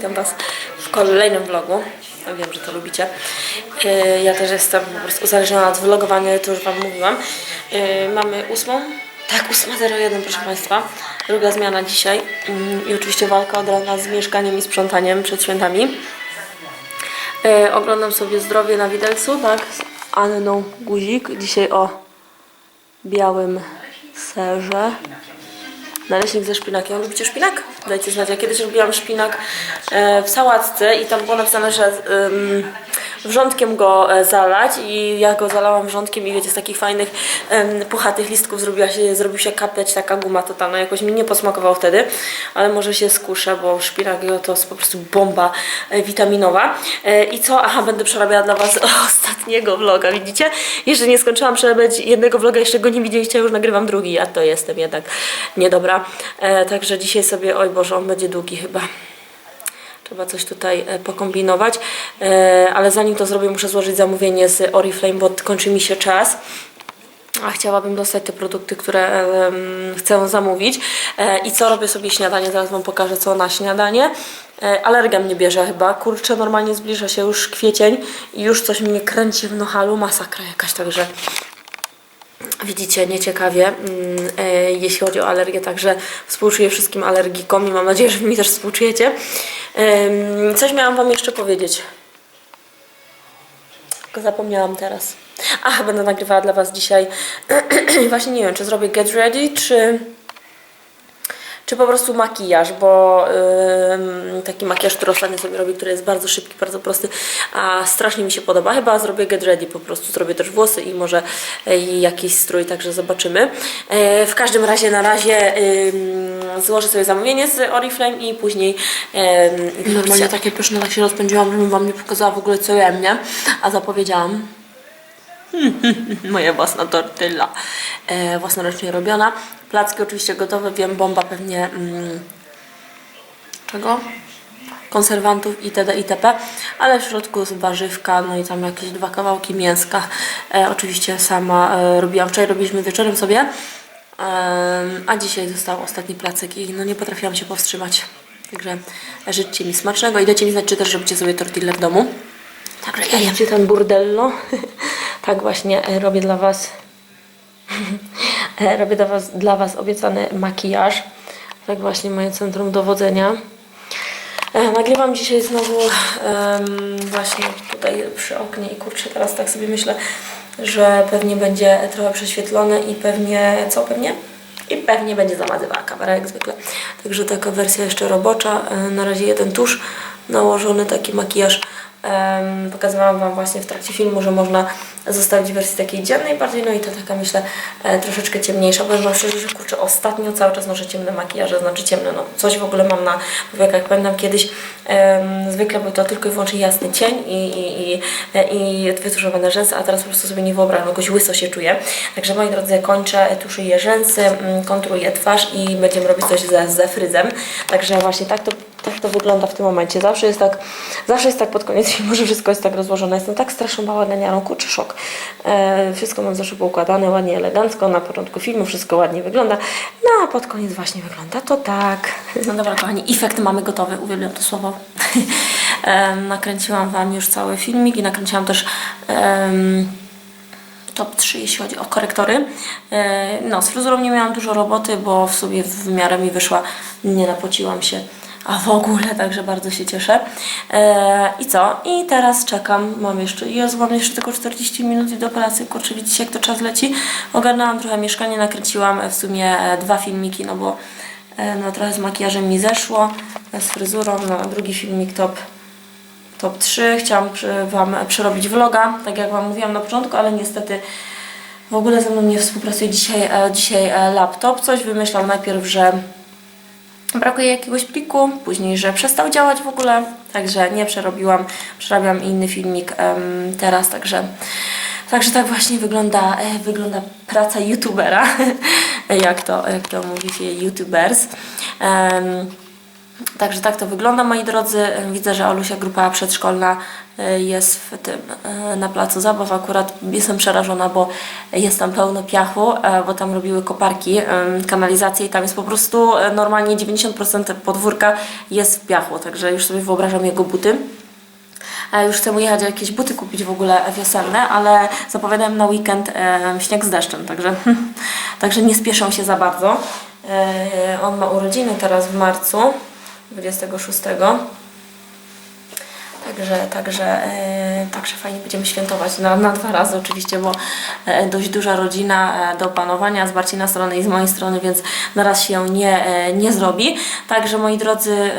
witam Was w kolejnym vlogu. Ja wiem, że to lubicie. Yy, Ja też jestem po prostu uzależniona od vlogowania, to już Wam mówiłam. Yy, Mamy ósmą. Tak, 8.01, proszę Państwa. Druga zmiana dzisiaj. Yy, I oczywiście walka od rana z mieszkaniem i sprzątaniem przed świętami. Yy, Oglądam sobie zdrowie na widelcu, tak, z Anną Guzik. Dzisiaj o białym serze. Naleśnik ze szpinakiem. Lubicie szpinak? Dajcie znać. Ja kiedyś robiłam szpinak e, w sałatce i tam było napisane, że em, wrzątkiem go e, zalać i ja go zalałam wrzątkiem i wiecie, z takich fajnych puchatych listków zrobiła się, zrobił się kapeć, taka guma totalna. Jakoś mi nie posmakował wtedy, ale może się skuszę, bo szpinak to jest po prostu bomba e, witaminowa. I co? Aha, będę przerabiała dla Was ostatniego vloga, widzicie? Jeszcze nie skończyłam przerabiać jednego vloga, jeszcze go nie widzieliście, już nagrywam drugi, a to jestem jednak niedobra. Także dzisiaj sobie, oj Boże, on będzie długi chyba. Trzeba coś tutaj e, pokombinować, e, ale zanim to zrobię, muszę złożyć zamówienie z Oriflame, bo kończy mi się czas. A chciałabym dostać te produkty, które em, chcę zamówić. E, I co robię sobie śniadanie? Zaraz Wam pokażę, co na śniadanie. E, alergia mnie bierze chyba. Kurczę, normalnie zbliża się już kwiecień i już coś mnie kręci w nohalu. Masakra jakaś, także widzicie, nieciekawie, mm, e, jeśli chodzi o alergię, także współczuję wszystkim alergikom i mam nadzieję, że mi też współczujecie. Coś miałam Wam jeszcze powiedzieć. Tylko zapomniałam teraz. Ach, będę nagrywała dla Was dzisiaj. Właśnie nie wiem, czy zrobię get ready, czy, czy po prostu makijaż, bo ym, taki makijaż, który ostatnio sobie robię, który jest bardzo szybki, bardzo prosty, a strasznie mi się podoba. Chyba zrobię get ready, po prostu zrobię też włosy i może e, jakiś strój, także zobaczymy. E, w każdym razie na razie ym, złożę sobie zamówienie z Oriflame i później ym, normalnie takie pyszne tak się rozpędziłam, żebym Wam nie pokazała w ogóle co jem, nie? A zapowiedziałam. Moja własna tortylla, e, własnoręcznie robiona. Placki oczywiście gotowe, wiem, bomba pewnie mm, czego? Konserwantów itd. itp. Ale w środku jest warzywka, no i tam jakieś dwa kawałki mięska. E, oczywiście sama e, robiłam, wczoraj robiliśmy wieczorem sobie, e, a dzisiaj został ostatni placek i no nie potrafiłam się powstrzymać. Także życzcie mi smacznego i dajcie mi znać, czy też robicie sobie tortillę w domu. Także ja jem ten burdello. tak właśnie e, robię dla Was e, robię dla was, dla was obiecany makijaż. Tak właśnie moje centrum dowodzenia. E, nagrywam dzisiaj znowu em, właśnie tutaj przy oknie i kurczę, teraz tak sobie myślę, że pewnie będzie trochę prześwietlone i pewnie, co pewnie? I pewnie będzie zamazywała kamera jak zwykle. Także taka wersja jeszcze robocza. Na razie jeden tusz nałożony, taki makijaż. Pokazywałam Wam właśnie w trakcie filmu, że można zostawić wersję takiej dziennej bardziej, no i ta taka myślę e, troszeczkę ciemniejsza. Powiem Wam szczerze, że kurczę, ostatnio cały czas noszę ciemne makijaże, znaczy ciemne, no coś w ogóle mam na powiekach. Pamiętam kiedyś em, zwykle był to tylko i wyłącznie jasny cień i, i, i, e, i wytuszowane rzęsy, a teraz po prostu sobie nie wyobrażam, jakoś łyso się czuję. Także moi drodzy, kończę, tuszuję rzęsy, mm, konturuję twarz i będziemy robić coś ze, ze fryzem. Także właśnie tak to tak to wygląda w tym momencie. Zawsze jest tak, zawsze jest tak pod koniec filmu, że wszystko jest tak rozłożone. Jestem tak straszną bałaganiarą, kurczę szok. E, wszystko mam zawsze poukładane, ładnie, elegancko. Na początku filmu wszystko ładnie wygląda, no a pod koniec właśnie wygląda to tak. No dobra, kochani, efekt mamy gotowy. Uwielbiam to słowo. e, nakręciłam Wam już cały filmik i nakręciłam też... top 3, jeśli chodzi o korektory. E, No, z fryzurą nie miałam dużo roboty, bo w sobie w miarę mi wyszła, nie napociłam się, a w ogóle, także bardzo się cieszę. E, I co? I teraz czekam, mam jeszcze, Jezu, mam jeszcze tylko 40 minut i do pracy, kurczę, widzicie jak to czas leci. Ogarnęłam trochę mieszkanie, nakręciłam w sumie e, dwa filmiki, no bo e, no, trochę z makijażem mi zeszło, z fryzurą, no, drugi filmik top top 3. Chciałam Wam przerobić vloga, tak jak Wam mówiłam na początku, ale niestety w ogóle ze mną nie współpracuje dzisiaj, dzisiaj laptop. Coś wymyślał najpierw, że brakuje jakiegoś pliku, później, że przestał działać w ogóle, także nie przerobiłam. Przerabiam inny filmik em, teraz, także Także tak właśnie wygląda, e, wygląda praca youtubera, jak to, jak to mówi się youtubers. Em, Także tak to wygląda, moi drodzy. Widzę, że Olusia grupa przedszkolna y, jest w tym, y, na placu zabaw. Akurat jestem przerażona, bo jest tam pełno piachu, e, bo tam robiły koparki, kanalizację i tam jest po prostu e, normalnie 90% podwórka jest w piachu. Także już sobie wyobrażam jego buty. E, Już chcę jechać jakieś buty kupić w ogóle wiosenne, ale zapowiadałem na weekend e, śnieg z deszczem, także, także nie spieszą się za bardzo. E, on ma urodziny teraz w marcu, 26. Także, także, e, także fajnie będziemy świętować na, na dwa razy oczywiście, bo e, dość duża rodzina e, do opanowania z Marcina strony i z mojej strony, więc na raz się nie, nie zrobi. Także moi drodzy,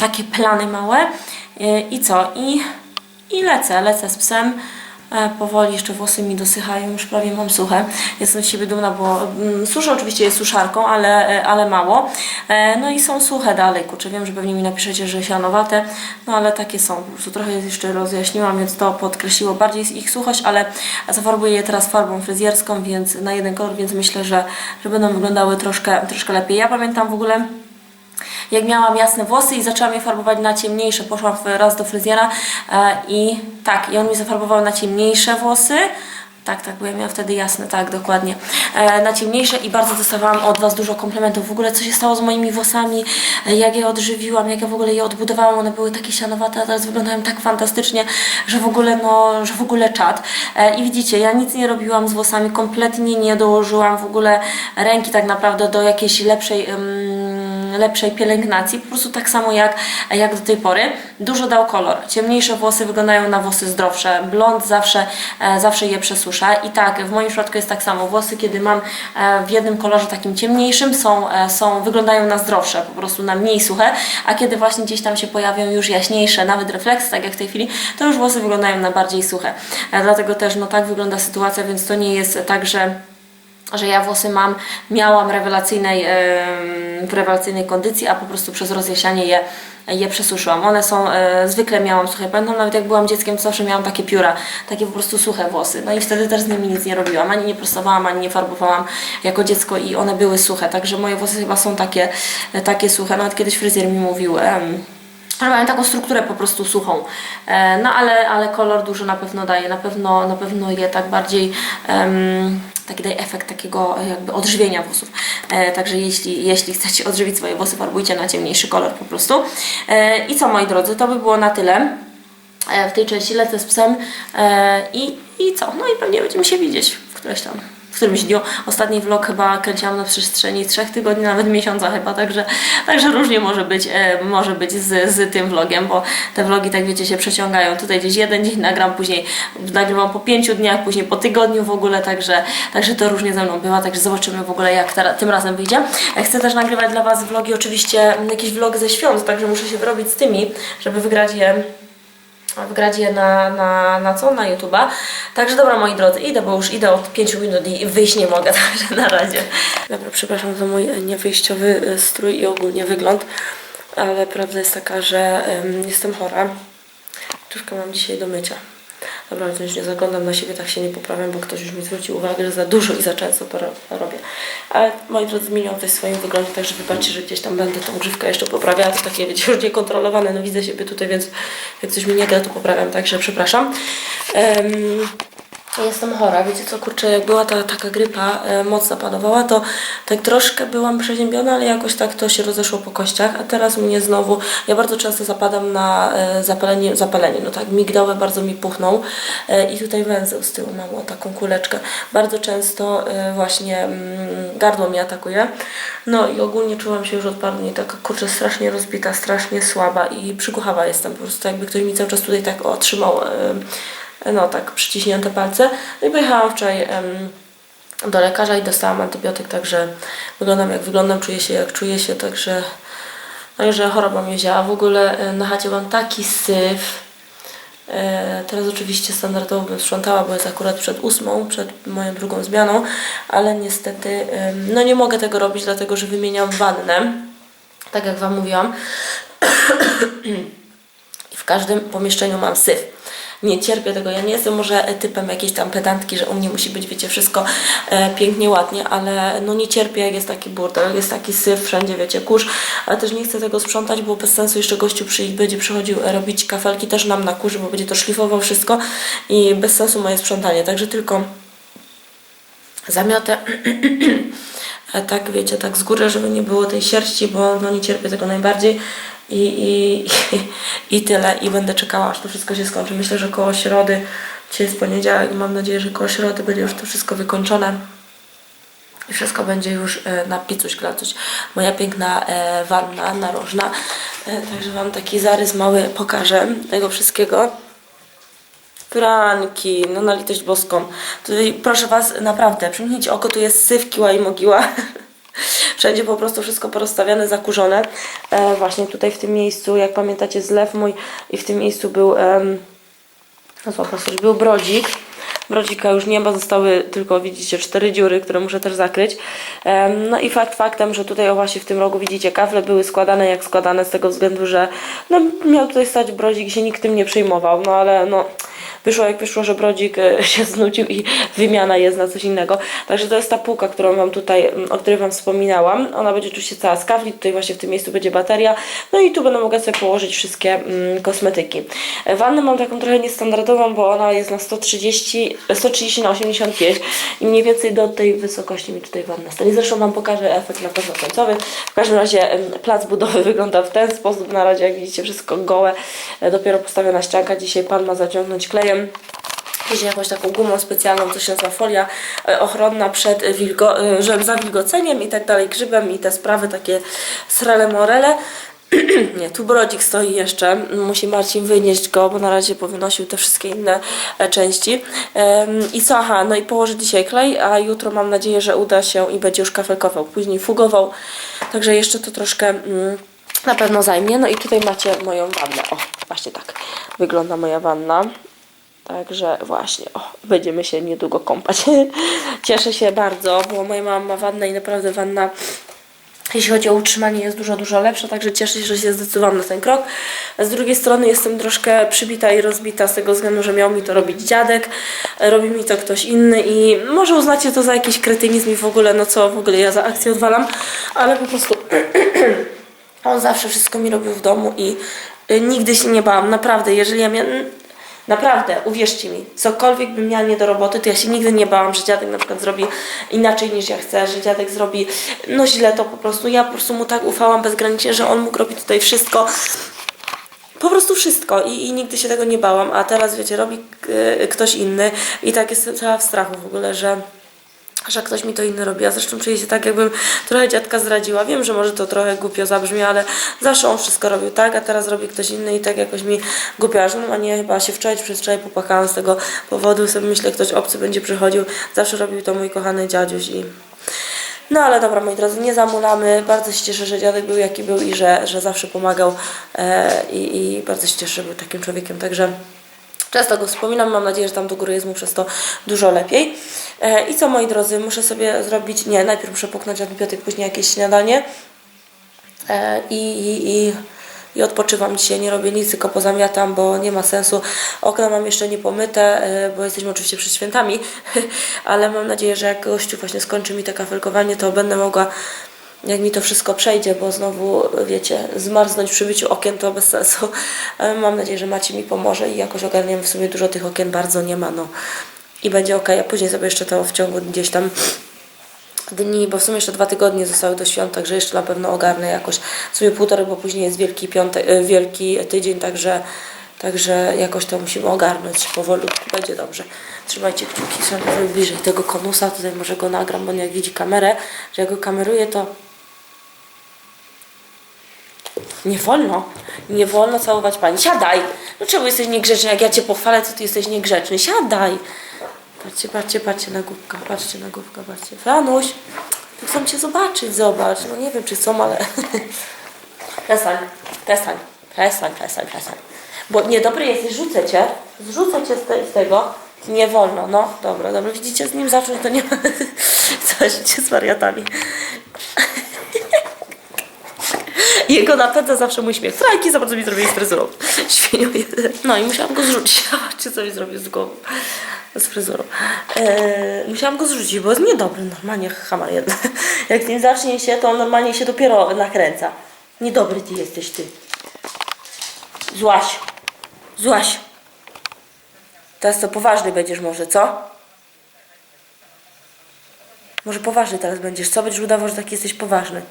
takie plany małe i co? I, i lecę, lecę z psem. E, Powoli jeszcze włosy mi dosychają, już prawie mam suche. Jestem z siebie dumna, bo mm, suszę oczywiście jest suszarką, ale, e, ale mało. E, No i są suche dalej, kurczę, wiem, że pewnie mi napiszecie, że sianowate, no ale takie są. Po prostu trochę jeszcze rozjaśniłam, więc to podkreśliło bardziej ich suchość, ale zafarbuję je teraz farbą fryzjerską, więc na jeden kolor, więc myślę, że, że będą wyglądały troszkę, troszkę lepiej. Ja pamiętam w ogóle jak miałam jasne włosy i zaczęłam je farbować na ciemniejsze, poszłam raz do fryzjera e, i tak, i on mi zafarbował na ciemniejsze włosy. Tak, tak, bo ja miałam wtedy jasne, tak, dokładnie. E, na ciemniejsze i bardzo dostawałam od Was dużo komplementów. W ogóle, co się stało z moimi włosami, e, jak je odżywiłam, jak ja w ogóle je odbudowałam, one były takie sianowate, a teraz wyglądają tak fantastycznie, że w ogóle, no, że w ogóle czad. E, I widzicie, ja nic nie robiłam z włosami, kompletnie nie dołożyłam w ogóle ręki tak naprawdę do jakiejś lepszej, ym, lepszej pielęgnacji, po prostu tak samo jak, jak do tej pory. Dużo dał kolor. Ciemniejsze włosy wyglądają na włosy zdrowsze. Blond zawsze, e, zawsze je przesusza. I tak, w moim przypadku jest tak samo. Włosy, kiedy mam e, w jednym kolorze takim ciemniejszym, są, e, są, wyglądają na zdrowsze, po prostu na mniej suche, a kiedy właśnie gdzieś tam się pojawią już jaśniejsze, nawet refleksy, tak jak w tej chwili, to już włosy wyglądają na bardziej suche. Dlatego też, no tak wygląda sytuacja, więc to nie jest tak, że że ja włosy mam, miałam rewelacyjnej, w rewelacyjnej kondycji, a po prostu przez rozjaśnianie je, je przesuszyłam. One są, e, zwykle miałam suche, pamiętam nawet jak byłam dzieckiem, zawsze miałam takie pióra, takie po prostu suche włosy. No i wtedy też z nimi nic nie robiłam, ani nie prostowałam, ani nie farbowałam jako dziecko i one były suche, także moje włosy chyba są takie, e, takie suche. Nawet kiedyś fryzjer mi mówił, em, mają taką strukturę po prostu suchą. E, no ale, ale kolor dużo na pewno daje, na pewno, na pewno je tak bardziej em, taki daje efekt takiego jakby odżywienia włosów. E, także jeśli, jeśli chcecie odżywić swoje włosy, farbujcie na ciemniejszy kolor po prostu. E, I co moi drodzy, to by było na tyle. E, w tej części lecę z psem e, i, i co? No i pewnie będziemy się widzieć w któreś tam w którymś dniu. Ostatni vlog chyba kręciłam na przestrzeni trzech tygodni, nawet miesiąca chyba, także, także różnie może być, e, może być z, z tym vlogiem, bo te vlogi, tak wiecie, się przeciągają. Tutaj gdzieś jeden dzień nagram, później nagrywam po pięciu dniach, później po tygodniu w ogóle, także, także to różnie ze mną bywa, także zobaczymy w ogóle jak tym razem wyjdzie. E, Chcę też nagrywać dla Was vlogi, oczywiście jakiś vlog ze świąt, także muszę się wyrobić z tymi, żeby wygrać je wygrać je na, na, na co? Na YouTube'a. Także dobra moi drodzy, idę, bo już idę od 5 minut i wyjść nie mogę, także na razie. Dobra, przepraszam za mój niewyjściowy e, strój i ogólnie wygląd, ale prawda jest taka, że em, jestem chora. Troszkę mam dzisiaj do mycia. Dobra, to już nie zaglądam na siebie, tak się nie poprawiam, bo ktoś już mi zwrócił uwagę, że za dużo i za często to ro- robię. Ale moi drodzy, zmieniłam coś w swoim wyglądzie, także wybaczcie, że gdzieś tam będę tą grzywkę jeszcze poprawiała. To takie, wiecie, już niekontrolowane, no widzę siebie tutaj, więc jak coś mi nie gra, to poprawiam, także przepraszam. Em, Jestem chora, wiecie co, kurczę, jak była ta taka grypa e, mocno panowała, to tak troszkę byłam przeziębiona, ale jakoś tak to się rozeszło po kościach, a teraz mnie znowu, ja bardzo często zapadam na e, zapalenie, zapalenie, no tak, migdały bardzo mi puchną e, i tutaj węzeł z tyłu mam o taką kuleczkę. Bardzo często e, właśnie mm, gardło mnie atakuje, no i ogólnie czułam się już od paru dni taka, kurczę, strasznie rozbita, strasznie słaba i przykuchawa jestem, po prostu jakby ktoś mi cały czas tutaj tak otrzymał e, no tak, przyciśnięte palce. No i pojechałam wczoraj do lekarza i dostałam antybiotyk, także wyglądam jak wyglądam, czuję się jak czuję się, także także choroba mnie wzięła. W ogóle e, na chacie mam taki syf. E, Teraz oczywiście standardowo bym sprzątała, bo jest akurat przed ósmą, przed moją drugą zmianą, ale niestety no nie mogę tego robić, dlatego że wymieniam wannę, tak jak Wam mówiłam. I w każdym pomieszczeniu mam syf. Nie cierpię tego. Ja nie jestem może e, typem jakiejś tam pedantki, że u mnie musi być, wiecie, wszystko e, pięknie, ładnie, ale no nie cierpię, jak jest taki burdel, jest taki syf, wszędzie, wiecie, kurz, ale też nie chcę tego sprzątać, bo bez sensu jeszcze gościu przyjść, będzie przychodził e, robić kafelki też nam na kurzy, bo będzie to szlifował wszystko i bez sensu moje sprzątanie, także tylko zamiotę a tak wiecie, tak z góry, żeby nie było tej sierści, bo no nie cierpię tego najbardziej i, i, i, tyle i będę czekała, aż to wszystko się skończy. Myślę, że koło środy, dzisiaj jest poniedziałek mam nadzieję, że koło środy będzie już to wszystko wykończone i wszystko będzie już e, na picuś glacuś. Moja piękna e, wanna narożna, e, także Wam taki zarys mały pokażę tego wszystkiego. Franki, no na litość boską. Tutaj, proszę Was, naprawdę, przymknijcie oko, tu jest syf, kiła i mogiła. Wszędzie po prostu wszystko porozstawiane, zakurzone. E, właśnie tutaj w tym miejscu, jak pamiętacie, zlew mój i w tym miejscu był, em, no był brodzik. Brodzika już nie ma, zostały tylko, widzicie, cztery dziury, które muszę też zakryć. No i fakt faktem, że tutaj o właśnie w tym rogu, widzicie, kafle były składane jak składane z tego względu, że no, miał tutaj stać brodzik i się nikt tym nie przejmował, no ale no wyszło jak wyszło, że brodzik e, się znudził i wymiana jest na coś innego. Także to jest ta półka, którą Wam tutaj, o której Wam wspominałam. Ona będzie oczywiście cała z kafli, tutaj właśnie w tym miejscu będzie bateria. No i tu będę mogła sobie położyć wszystkie mm, kosmetyki. E, Wannę mam taką trochę niestandardową, bo ona jest na 130, 130 na 85 i mniej więcej do tej wysokości mi tutaj wanna stanie. Zresztą Wam pokażę efekt na pewno końcowy. W każdym razie plac budowy wygląda w ten sposób. Na razie, jak widzicie, wszystko gołe. E, Dopiero postawiona ścianka. Dzisiaj Pan ma zaciągnąć klejem. Później jakąś taką gumą specjalną, co się nazywa folia e, ochronna przed wilgo, e, zawilgoceniem i tak dalej, grzybem i te sprawy takie srele morele. Nie, tu brodzik stoi jeszcze. Musi Marcin wynieść go, bo na razie powynosił te wszystkie inne e, części. I co? Aha, no i położę dzisiaj klej, a jutro mam nadzieję, że uda się i będzie już kafelkował. Później fugował. Także jeszcze to troszkę mm, na pewno zajmie. No i tutaj macie moją wannę. O, właśnie tak wygląda moja wanna. Także właśnie, o, będziemy się niedługo kąpać. Cieszę się bardzo, bo moja mama ma wannę i naprawdę wanna, jeśli chodzi o utrzymanie, jest dużo, dużo lepsza, także cieszę się, że się zdecydowałam na ten krok. Z drugiej strony jestem troszkę przybita i rozbita z tego względu, że miał mi to robić dziadek, robi mi to ktoś inny i może uznacie to za jakiś kretynizm i w ogóle, no co w ogóle ja za akcję odwalam, ale po prostu on zawsze wszystko mi robił w domu i y, nigdy się nie bałam, naprawdę, jeżeli ja miałam... Naprawdę, uwierzcie mi, cokolwiek bym miała nie do roboty, to ja się nigdy nie bałam, że dziadek na przykład zrobi inaczej niż ja chcę, że dziadek zrobi no źle to po prostu. Ja po prostu mu tak ufałam bezgranicznie, że on mógł robić tutaj wszystko. Po prostu wszystko I, i nigdy się tego nie bałam, a teraz wiecie, robi ktoś inny i tak jestem cała w strachu w ogóle, że że ktoś mi to inny robi. Ja zresztą czuję się tak, jakbym trochę dziadka zdradziła. Wiem, że może to trochę głupio zabrzmi, ale zawsze on wszystko robił tak, a teraz robi ktoś inny i tak jakoś mi głupio aż, no, a nie chyba się wczoraj, przez wczoraj popłakałam z tego powodu. Sobie myślę, ktoś obcy będzie przychodził. Zawsze robił to mój kochany dziadziuś i... No ale dobra, moi drodzy, nie zamulamy. Bardzo się cieszę, że dziadek był jaki był i że, że zawsze pomagał e, i, i bardzo się cieszę, że był takim człowiekiem. Także Często go wspominam, mam nadzieję, że tam do góry jest mu przez to dużo lepiej. E, I co moi drodzy, muszę sobie zrobić, nie, najpierw muszę puknąć antybiotyk, później jakieś śniadanie e, i, i, i, i odpoczywam dzisiaj, nie robię nic, tylko pozamiatam, bo nie ma sensu. Okna mam jeszcze nie pomyte, e, bo jesteśmy oczywiście przed świętami, ale mam nadzieję, że jak gościu właśnie skończy mi te kafelkowanie, to będę mogła jak mi to wszystko przejdzie, bo znowu, wiecie, zmarznąć przy byciu okien to bez sensu. Ale Mam nadzieję, że Macie mi pomoże i jakoś ogarniemy w sumie dużo tych okien, bardzo nie ma, no. I będzie ok, a później sobie jeszcze to w ciągu gdzieś tam dni, bo w sumie jeszcze dwa tygodnie zostały do świąt, także jeszcze na pewno ogarnę jakoś. W sumie półtorej, bo później jest wielki piątek, e, wielki tydzień, także Także jakoś to musimy ogarnąć powolutku, będzie dobrze. Trzymajcie kciuki, są bliżej tego konusa, tutaj może go nagram, bo on jak widzi kamerę, że jak go kameruję, to nie wolno, nie wolno całować pani. Siadaj! No czemu jesteś niegrzeczny? Jak ja cię pochwalę, to ty jesteś niegrzeczny. Siadaj! Patrzcie, patrzcie, patrzcie na głupka, patrzcie na głupka, patrzcie. Franuś, chcą cię zobaczyć, zobacz. No nie wiem, czy są, ale... przestań, przestań, przestań, przestań, przestań. Bo niedobry jesteś, rzucę cię, zrzucę cię z, te, z tego. Nie wolno, no, dobra, dobra, widzicie, z nim zacząć to nie ma... Coś z wariatami. Jego napędza zawsze mój śmiech. Frajki za bardzo mi zrobili z fryzurą. Świniu jeden. No i musiałam go zrzucić. Zobaczcie, co mi zrobił z głową. Z fryzurą. Eee, musiałam go zrzucić, bo jest niedobry. Normalnie hamar jeden. Jak z nim zacznie się, to on normalnie się dopiero nakręca. Niedobry ty jesteś, ty. Złaś. Złaś. Teraz to poważny będziesz może, co? Może poważny teraz będziesz, co? Będziesz udawał, że taki jesteś poważny.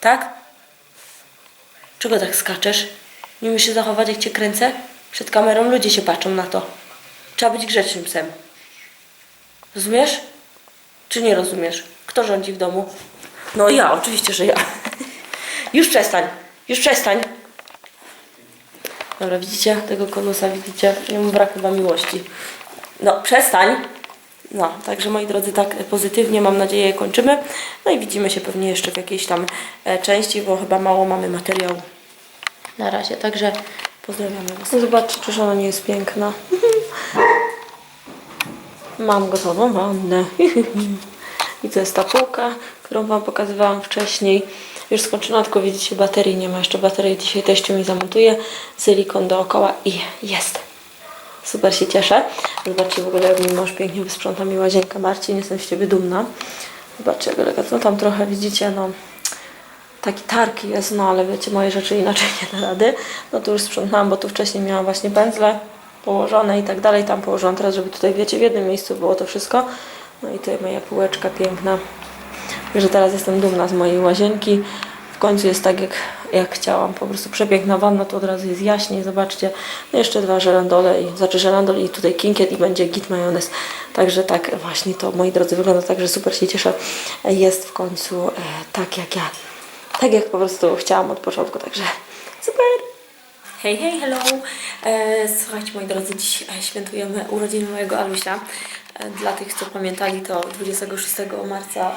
Tak? Czego tak skaczesz? Nie umiesz się zachować, jak cię kręcę? Przed kamerą ludzie się patrzą na to. Trzeba być grzecznym psem. Rozumiesz? Czy nie rozumiesz? Kto rządzi w domu? No ja, oczywiście, że ja. Już przestań. Już przestań. Dobra, widzicie tego konusa, widzicie? Nie mu brak chyba miłości. No, przestań. No, także moi drodzy, tak pozytywnie mam nadzieję kończymy. No i widzimy się pewnie jeszcze w jakiejś tam e, części, bo chyba mało mamy materiału na razie. Także pozdrawiamy Was. No zobaczcie, czyż ona nie jest piękna. Mam gotową wannę. I to jest ta półka, którą Wam pokazywałam wcześniej. Już skończona, tylko widzicie, baterii nie ma. Jeszcze baterię dzisiaj teściu mi zamontuje. Silikon dookoła i jest. Super się cieszę. Zobaczcie w ogóle, jak mój mąż pięknie wysprząta mi łazienkę. Marcin, jestem z Ciebie dumna. Zobaczcie, jak elegancko. No tam trochę widzicie, no taki targ jest, no ale wiecie, moje rzeczy inaczej nie da rady. No to już sprzątnęłam, bo tu wcześniej miałam właśnie pędzle położone i tak dalej. Tam położyłam teraz, żeby tutaj, wiecie, w jednym miejscu było to wszystko. No i tutaj moja półeczka piękna. Także teraz jestem dumna z mojej łazienki. Końcu jest tak, jak, jak chciałam. Po prostu przepiękna wanna, to od razu jest jaśniej. Zobaczcie, no jeszcze dwa żelandole, i, znaczy żelandol i tutaj kinkiet i będzie git majonez. Także tak właśnie to, moi drodzy, wygląda tak, że super się cieszę. Jest w końcu e, tak, jak ja, tak jak po prostu chciałam od początku. Także super! Hej, hej, hello! E, słuchajcie, moi drodzy, dziś e, świętujemy urodziny mojego Alusia. E, dla tych, co pamiętali, to 26 marca,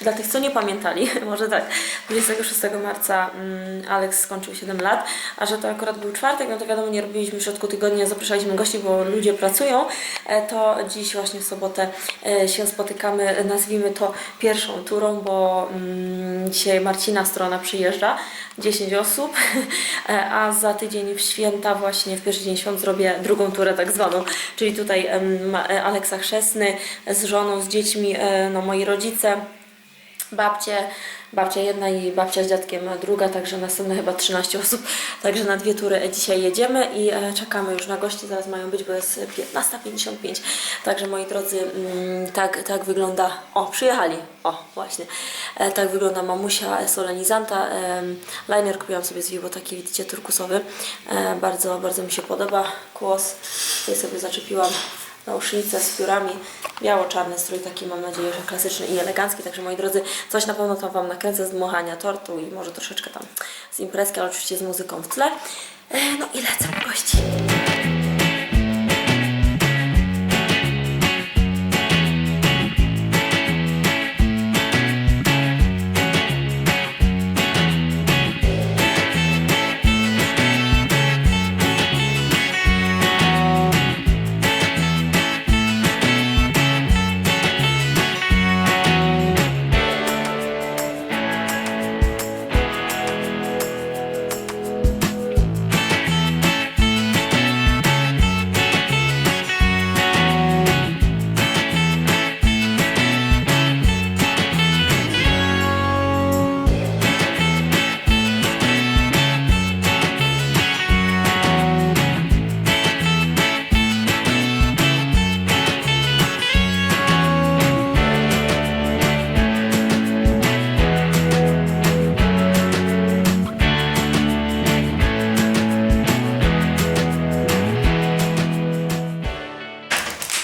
dla tych, co nie pamiętali, może tak, 26 marca mm, Alex skończył 7 lat, a że to akurat był czwartek, no to wiadomo, nie robiliśmy w środku tygodnia, zapraszaliśmy gości, bo ludzie pracują, e, to dziś właśnie w sobotę e, się spotykamy, nazwijmy to pierwszą turą, bo mm, dzisiaj Marcina strona przyjeżdża, 10 osób, e, a za tydzień w święta właśnie, w pierwszy dzień świąt zrobię drugą turę tak zwaną, czyli tutaj e, Aleksa Chrzestny z żoną, z dziećmi, no moi rodzice, babcie, babcia jedna i babcia z dziadkiem druga, także następne chyba 13 osób, także na dwie tury dzisiaj jedziemy i e, czekamy już na gości, zaraz mają być, bo jest 15.55, także moi drodzy, mm, tak, tak wygląda, o przyjechali, o właśnie, e, tak wygląda mamusia solenizanta, e, liner kupiłam sobie z Vivo, taki widzicie turkusowy, bardzo, bardzo mi się podoba, kłos, tutaj sobie zaczepiłam nausznicę z piórami, biało-czarny strój, taki mam nadzieję, że klasyczny i elegancki, także moi drodzy, coś na pewno tam Wam nakręcę z dmuchania tortu i może troszeczkę tam z imprezki, ale oczywiście z muzyką w tle. E, No i lecę gości.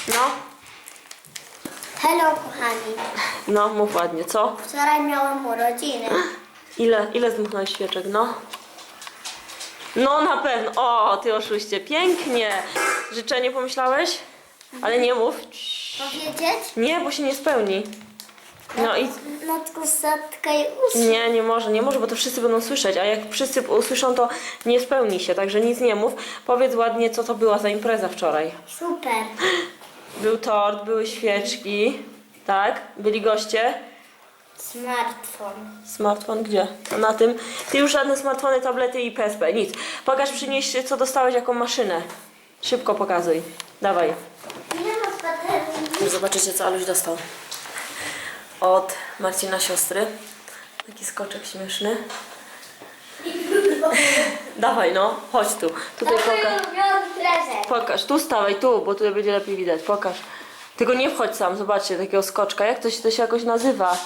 No, Hello kochani, no, mów ładnie, co? wczoraj miałam urodziny. Ile, ile zdmuchnąłeś świeczek, no? No na pewno, o, ty oszuście, pięknie! Życzenie pomyślałeś? Ale nie mów. Powiedzieć? Nie, bo się nie spełni. No i No tylko zatkaj uszy. Nie, nie może, nie może, bo to wszyscy będą słyszeć, a jak wszyscy usłyszą, to nie spełni się, także nic nie mów. Powiedz ładnie, co to była za impreza wczoraj. Super. Był tort, były świeczki, tak? Byli goście. Smartfon. Smartfon gdzie? Na tym. Ty już żadne smartfony, tablety i PSP, nic. Pokaż, przynieś, co dostałeś, jaką maszynę. Szybko pokazuj. Dawaj. Nie ma baterii. Zobaczycie, co Aluś dostał. Od Marcina siostry. Taki skoczek śmieszny. Dawaj, no, chodź tu. Tutaj To pokaż. prezent. Pokaż, tu stawaj, tu, bo tutaj będzie lepiej widać. Pokaż. Tylko nie wchodź sam, zobaczcie, takiego skoczka. Jak to się, to się jakoś nazywa?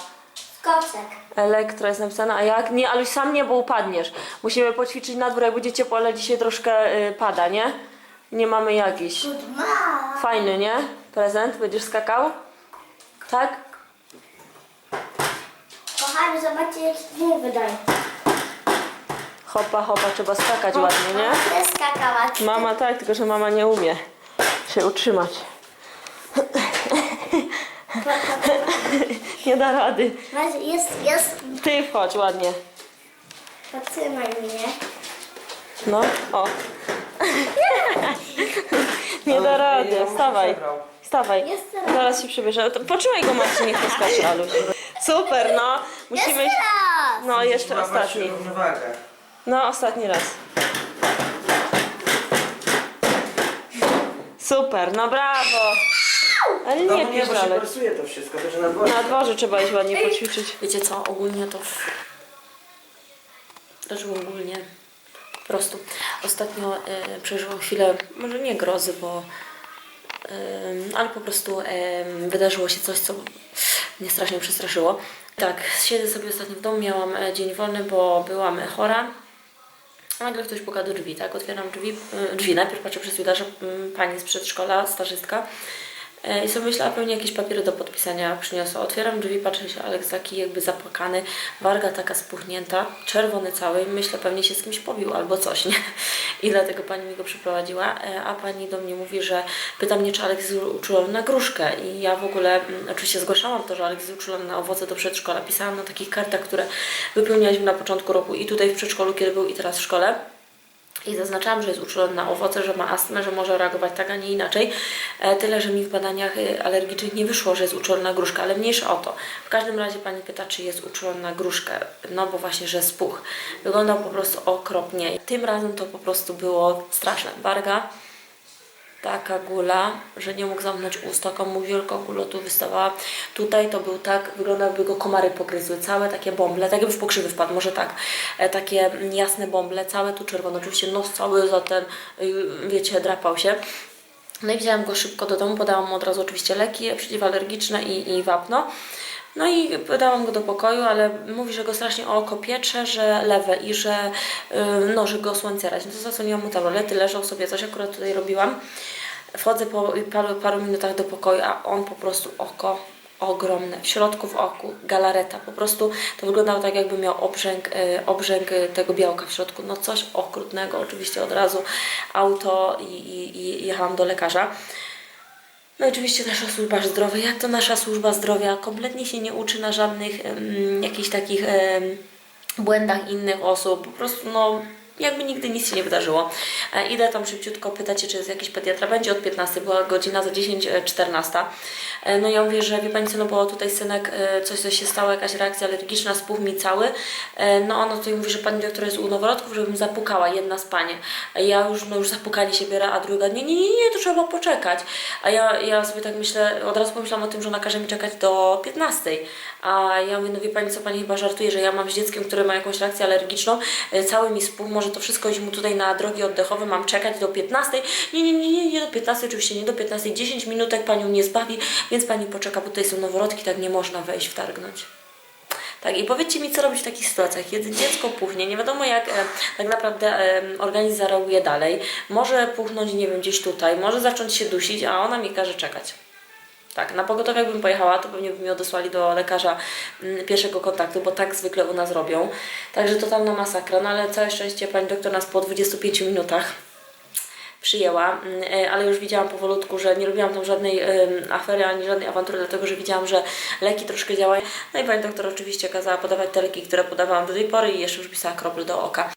Skoczek. Elektro jest napisane, a jak? Nie, ale sam nie, bo upadniesz. Musimy poćwiczyć na dwór, jak będzie ciepło, ale dzisiaj troszkę y, pada, nie? Nie mamy jakiś. Fajny, nie? Prezent, będziesz skakał? Tak? Kochani, zobaczcie jaki dźwięk wydaje. Hopa, hopa, trzeba skakać ładnie, nie? To skakała. Mama tak, tylko że mama nie umie się utrzymać. Nie da rady. Jest, jest. Ty wchodź ładnie. Potrzymaj mnie. No, o. Nie da rady, stawaj. Stawaj. Jestem. Zaraz się przebierze. To Poczekaj go Marcin, niech poskacze, Aluś. Super, no. Musimy... Jeszcze raz. No, jeszcze ostatni. równowagę. No, ostatni raz. Super, no brawo. Ale No nie nie, pisz bo się dalej. forsuje to wszystko, to że na dworze. Na dworze trzeba iść ładnie poćwiczyć. Wiecie co, ogólnie to... W... Też ogólnie po prostu ostatnio e, przeżyłam chwilę, może nie grozy, bo... em, ale po prostu em, wydarzyło się coś, co mnie strasznie przestraszyło. Tak, siedzę sobie ostatnio w domu, miałam e, dzień wolny, bo byłam chora. Nagle ktoś puka do drzwi, tak? Otwieram drzwi, y, drzwi. najpierw patrzę przez widarze, mm, pani z przedszkola, starzystka. E, I sobie myślała, pewnie jakieś papiery do podpisania przyniosła. Otwieram drzwi, patrzę się, Aleks taki jakby zapłakany, warga taka spuchnięta, czerwony cały. Myślę, pewnie się z kimś pobił albo coś, nie? I dlatego pani mi go przyprowadziła. E, A pani do mnie mówi, że pyta mnie, czy Aleks jest uczulony na gruszkę. I ja w ogóle mm, oczywiście zgłaszałam to, że Aleks jest uczulony na owoce do przedszkola. Pisałam na takich kartach, które wypełnialiśmy na początku roku i tutaj w przedszkolu, kiedy był, i teraz w szkole. I zaznaczałam, że jest uczulony na owoce, że ma astmę, że może reagować tak, a nie inaczej. E, tyle, że mi w badaniach e, alergicznych nie wyszło, że jest uczulony na gruszkę, ale mniejsza o to. W każdym razie pani pyta, czy jest uczulony na gruszkę. No bo właśnie, że spuch. Wyglądał po prostu okropnie. Tym razem to po prostu było straszne. Warga, taka gula, że nie mógł zamknąć ust, taką mu wielką gulą tu wystawała. Tutaj to był tak, wyglądał jakby go komary pogryzły, całe takie bąble, tak jakby w pokrzywy wpadł, może tak, e, takie jasne bąble, całe tu czerwone, oczywiście nos cały za ten, y, wiecie, drapał się. No i wzięłam go szybko do domu, podałam mu od razu oczywiście leki przeciwalergiczne i, i wapno. No i dałam go do pokoju, ale mówi, że go strasznie o oko piecze, że lewe i że, yy, no, go słońce razi. No to zasłoniłam mu tablety, leżał sobie, coś akurat tutaj robiłam. Wchodzę po paru, paru minutach do pokoju, a on po prostu oko ogromne, w środku w oku, galareta, po prostu to wyglądało tak jakby miał obrzęk, e, obrzęk e, tego białka w środku, no coś okrutnego, oczywiście od razu auto i, i, i jechałam do lekarza. No i oczywiście nasza służba zdrowia, jak to nasza służba zdrowia? Kompletnie się nie uczy na żadnych em, jakichś takich błędach innych osób, po prostu no jakby nigdy nic się nie wydarzyło. E, idę tam szybciutko, pytacie, czy jest jakiś pediatra. Będzie od 15, była godzina za 10, e, 14. E, no ja mówię, że wie Pani co, no bo tutaj synek, coś, coś się stało, jakaś reakcja alergiczna, spuch mi cały. No ona tutaj mówi, że Pani doktor jest u noworodków, żebym zapukała, jedna z Panie. E, ja już, no już zapukanie się biorę, a druga, nie, nie, nie, nie, to trzeba poczekać. A ja, ja sobie tak myślę, od razu pomyślałam o tym, że ona każe mi czekać do 15. A ja mówię, no wie Pani co, Pani chyba żartuje, że ja mam z dzieckiem, które ma jakąś reakcję alergiczną, cały mi spuch, może to wszystko iść mu tutaj na drogi oddechowe, mam czekać do 15. Nie, nie, nie, nie, nie do 15, oczywiście nie do 15, 10 minutek Panią nie zbawi, więc Pani poczeka, bo tutaj są noworodki, tak nie można wejść, wtargnąć. Tak, i powiedzcie mi, co robić w takich sytuacjach, kiedy dziecko puchnie, nie wiadomo jak e, tak naprawdę e, organizm zareaguje dalej. Może puchnąć, nie wiem, gdzieś tutaj, może zacząć się dusić, a ona mi każe czekać. Tak, na pogotowie jakbym pojechała, to pewnie by mnie odesłali do lekarza mm, pierwszego kontaktu, bo tak zwykle u nas robią. Także totalna masakra, no ale całe szczęście pani doktor nas po 25 minutach przyjęła, mm, e, ale już widziałam powolutku, że nie robiłam tam żadnej afery ani żadnej awantury, dlatego że widziałam, że leki troszkę działają. No i pani doktor oczywiście kazała podawać te leki, które podawałam do tej pory i jeszcze przypisała krople do oka.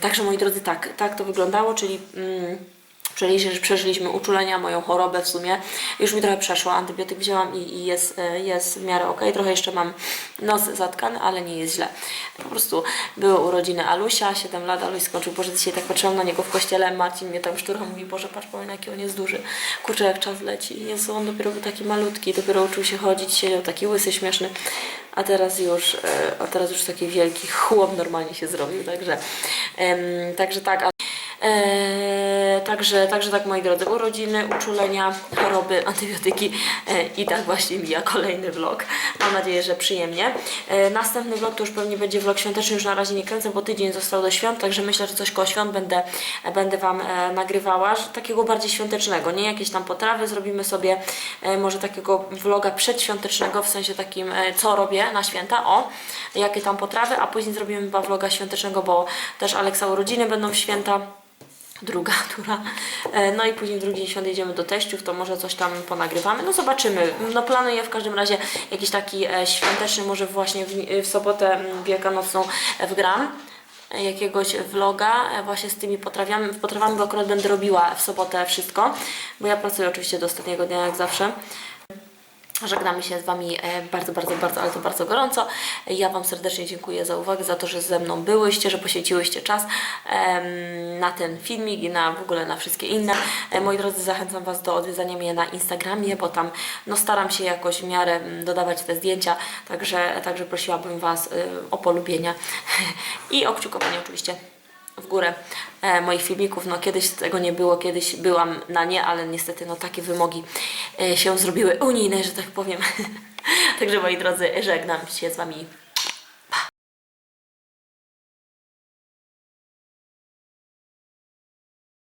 Także moi drodzy, tak, tak to wyglądało, czyli mm, Przeżyliśmy, przeżyliśmy uczulenia, moją chorobę w sumie. Już mi trochę przeszło, antybiotyk wzięłam i, i jest, e, jest w miarę ok. Trochę jeszcze mam nos zatkany, ale nie jest źle. Po prostu były urodziny Alusia, 7 lat, Aluś skończył. Boże, dzisiaj tak patrzyłam na niego w kościele, Marcin mnie tam szturcha, mówi, Boże, patrz, powiem, jaki on jest duży. Kurczę, jak czas leci. Jezu, on dopiero był taki malutki, dopiero uczył się chodzić, siedział taki łysy, śmieszny. A teraz już, e, a teraz już taki wielki chłop normalnie się zrobił, także, także tak. E, także, także tak moi drodzy, urodziny, uczulenia, choroby, antybiotyki e, i tak właśnie mija kolejny vlog. Mam nadzieję, że przyjemnie. E, następny vlog to już pewnie będzie vlog świąteczny, już na razie nie kręcę, bo tydzień został do świąt, także myślę, że coś koło świąt będę, będę Wam e, nagrywała, takiego bardziej świątecznego, nie jakieś tam potrawy, zrobimy sobie e, może takiego vloga przedświątecznego, w sensie takim, e, co robię na święta, o, jakie tam potrawy, a później zrobimy chyba vloga świątecznego, bo też Aleksa urodziny będą w święta druga tura. E, No i później drugi dzień świąt jedziemy do teściów, to może coś tam ponagrywamy. No zobaczymy. No planuję w każdym razie jakiś taki e, świąteczny, może właśnie w, w sobotę wielkanocną e, wgram e, jakiegoś vloga e, właśnie z tymi potrawami, potrawami, bo akurat będę robiła w sobotę wszystko, bo ja pracuję oczywiście do ostatniego dnia jak zawsze. Żegnamy się z Wami e, bardzo, bardzo, bardzo, ale to bardzo gorąco. Ja Wam serdecznie dziękuję za uwagę, za to, że ze mną byłyście, że poświęciłyście czas na ten filmik i na w ogóle na wszystkie inne. E, Moi drodzy, zachęcam Was do odwiedzania mnie na Instagramie, bo tam no, staram się jakoś w miarę mm, dodawać te zdjęcia, także, także prosiłabym Was y, o polubienie i o kciukowanie oczywiście w górę e, moich filmików. No kiedyś tego nie było, kiedyś byłam na nie, ale niestety no takie wymogi e, się zrobiły unijne, że tak powiem. Także moi drodzy, żegnam się z Wami